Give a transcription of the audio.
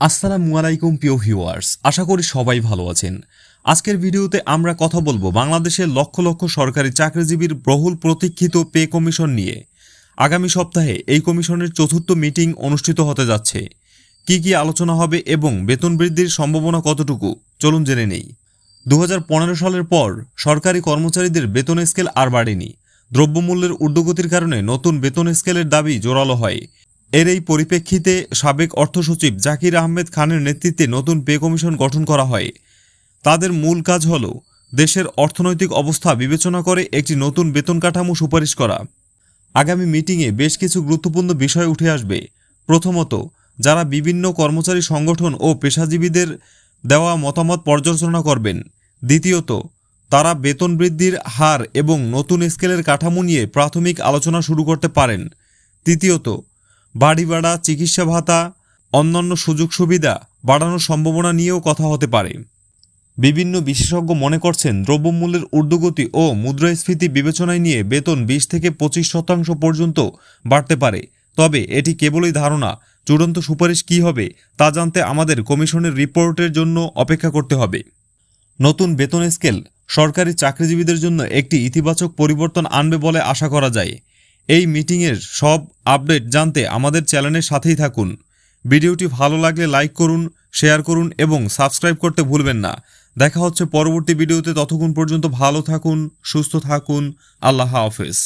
আসসালামু আলাইকুম, প্রিয় ভিউয়ার্স। আশা করি সবাই ভালো আছেন। আজকের ভিডিওতে আমরা কথা বলব বাংলাদেশের লক্ষ লক্ষ সরকারি চাকরিজীবীর বহুল প্রতীক্ষিত পে কমিশন নিয়ে। আগামী সপ্তাহে এই কমিশনের চতুর্থ মিটিং অনুষ্ঠিত হতে যাচ্ছে। কি কি আলোচনা হবে এবং বেতন বৃদ্ধির সম্ভাবনা কতটুকু, চলুন জেনে নেই। দু হাজার পনেরো সালের পর সরকারি কর্মচারীদের বেতন স্কেল আর বাড়েনি। দ্রব্যমূল্যের ঊর্ধ্বগতির কারণে নতুন বেতন স্কেলের দাবি জোরালো হয়। এর এই পরিপ্রেক্ষিতে সাবেক অর্থ সচিব জাকির আহমেদ খানের নেতৃত্বে নতুন পে কমিশন গঠন করা হয়। তাদের মূল কাজ হল দেশের অর্থনৈতিক অবস্থা বিবেচনা করে একটি নতুন বেতন কাঠামো সুপারিশ করা। আগামী মিটিংয়ে বেশ কিছু গুরুত্বপূর্ণ বিষয় উঠে আসবে। প্রথমত, যারা বিভিন্ন কর্মচারী সংগঠন ও পেশাজীবীদের দেওয়া মতামত পর্যালোচনা করবেন। দ্বিতীয়ত, তারা বেতন বৃদ্ধির হার এবং নতুন স্কেলের কাঠামো নিয়ে প্রাথমিক আলোচনা শুরু করতে পারেন। তৃতীয়ত বাড়ি ভাড়া, চিকিৎসা ভাতা, অন্যান্য সুযোগ সুবিধা বাড়ানোর সম্ভাবনা নিয়েও কথা হতে পারে। বিভিন্ন বিশেষজ্ঞ মনে করছেন, দ্রব্যমূল্যের ঊর্ধ্বগতি ও মুদ্রাস্ফীতি বিবেচনায় নিয়ে বেতন বিশ থেকে পঁচিশ শতাংশ পর্যন্ত বাড়তে পারে। তবে এটি কেবলই ধারণা, চূড়ান্ত সুপারিশ কী হবে তা জানতে আমাদের কমিশনের রিপোর্টের জন্য অপেক্ষা করতে হবে। নতুন বেতন স্কেল সরকারি চাকরিজীবীদের জন্য একটি ইতিবাচক পরিবর্তন আনবে বলে আশা করা যায়। এই মিটিংয়ের সব আপডেট জানতে আমাদের চ্যানেলের সাথেই থাকুন। ভিডিওটি ভালো লাগলে লাইক করুন, শেয়ার করুন এবং সাবস্ক্রাইব করতে ভুলবেন না। দেখা হচ্ছে পরবর্তী ভিডিওতে। ততক্ষণ পর্যন্ত ভালো থাকুন, সুস্থ থাকুন। আল্লাহ হাফেজ।